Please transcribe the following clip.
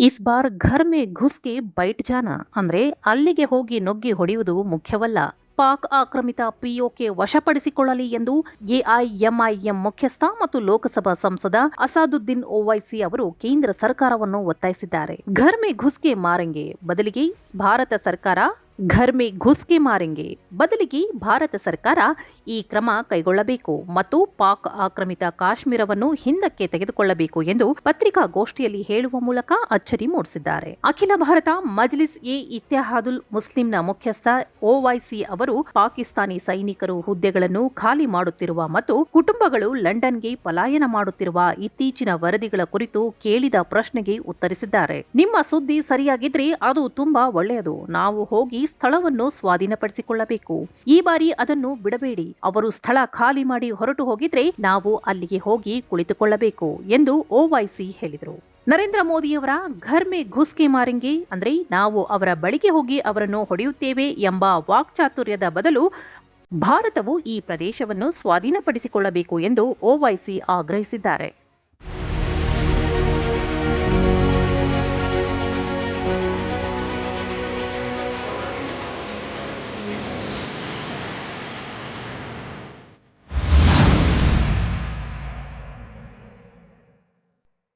Is ಬಾರ್ ಘರ್ ಮೇ ಘುಸ್ಕೆ ಬೈಟ್ ಜಾನ. ಅಂದ್ರೆ ಅಲ್ಲಿಗೆ ಹೋಗಿ ನುಗ್ಗಿ ಹೊಡೆಯುವುದು ಮುಖ್ಯವಲ್ಲ. ಪಾಕ್ ಆಕ್ರಮಿತ ಪಿಒಕೆ ವಶಪಡಿಸಿಕೊಳ್ಳಲಿ ಎಂದು ಎಐಎಂಐಎಂ ಮುಖ್ಯಸ್ಥ ಮತ್ತು ಲೋಕಸಭಾ ಸಂಸದ ಅಸಾದುದ್ದೀನ್ ಓವೈಸಿ ಅವರು ಕೇಂದ್ರ ಸರ್ಕಾರವನ್ನು ಒತ್ತಾಯಿಸಿದ್ದಾರೆ. ಘರ್ ಮೇ ಘುಸ್ಕೆ ಮಾರಂಗೆ ಬದಲಿಗೆ ಭಾರತ ಸರ್ಕಾರ ಘರ್ ಮೇ ಘುಸ್ಕೆ ಮಾರೆಂಗೆ. ಬದಲಿಗೆ ಭಾರತ ಸರ್ಕಾರ ಈ ಕ್ರಮ ಕೈಗೊಳ್ಳಬೇಕು ಮತ್ತು ಪಾಕ್ ಆಕ್ರಮಿತ ಕಾಶ್ಮೀರವನ್ನು ಹಿಂದಕ್ಕೆ ತೆಗೆದುಕೊಳ್ಳಬೇಕು ಎಂದು ಪತ್ರಿಕಾಗೋಷ್ಠಿಯಲ್ಲಿ ಹೇಳುವ ಮೂಲಕ ಅಚ್ಚರಿ ಮೂಡಿಸಿದ್ದಾರೆ. ಅಖಿಲ ಭಾರತ ಮಜ್ಲಿಸ್ ಎ ಇತ್ಯಹಾದುಲ್ ಮುಸ್ಲಿಂನ ಮುಖ್ಯಸ್ಥ ಓವೈಸಿ ಅವರು ಪಾಕಿಸ್ತಾನಿ ಸೈನಿಕರು ಹುದ್ದೆಗಳನ್ನು ಖಾಲಿ ಮಾಡುತ್ತಿರುವ ಮತ್ತು ಕುಟುಂಬಗಳು ಲಂಡನ್ಗೆ ಪಲಾಯನ ಮಾಡುತ್ತಿರುವ ಇತ್ತೀಚಿನ ವರದಿಗಳ ಕುರಿತು ಕೇಳಿದ ಪ್ರಶ್ನೆಗೆ ಉತ್ತರಿಸಿದ್ದಾರೆ. ನಿಮ್ಮ ಸುದ್ದಿ ಸರಿಯಾಗಿದ್ರೆ ಅದು ತುಂಬಾ ಒಳ್ಳೆಯದು. ನಾವು ಹೋಗಿ ಸ್ಥಳವನ್ನು ಸ್ವಾಧೀನಪಡಿಸಿಕೊಳ್ಳಬೇಕು. ಈ ಬಾರಿ ಅದನ್ನು ಬಿಡಬೇಡಿ. ಅವರು ಸ್ಥಳ ಖಾಲಿ ಮಾಡಿ ಹೊರಟು ಹೋಗಿದ್ರೆ ನಾವು ಅಲ್ಲಿಗೆ ಹೋಗಿ ಕುಳಿತುಕೊಳ್ಳಬೇಕು ಎಂದು ಓವೈಸಿ ಹೇಳಿದರು. ನರೇಂದ್ರ ಮೋದಿಯವರ ಘರ್ಮೆ ಘುಸ್ಕೆ ಮಾರಿಂಗೆ ಅಂದ್ರೆ ನಾವು ಅವರ ಬಳಿಗೆ ಹೋಗಿ ಅವರನ್ನು ಹೊಡೆಯುತ್ತೇವೆ ಎಂಬ ವಾಕ್ಚಾತುರ್ಯದ ಬದಲು ಭಾರತವು ಈ ಪ್ರದೇಶವನ್ನು ಸ್ವಾಧೀನಪಡಿಸಿಕೊಳ್ಳಬೇಕು ಎಂದು ಓವೈಸಿ ಆಗ್ರಹಿಸಿದ್ದಾರೆ.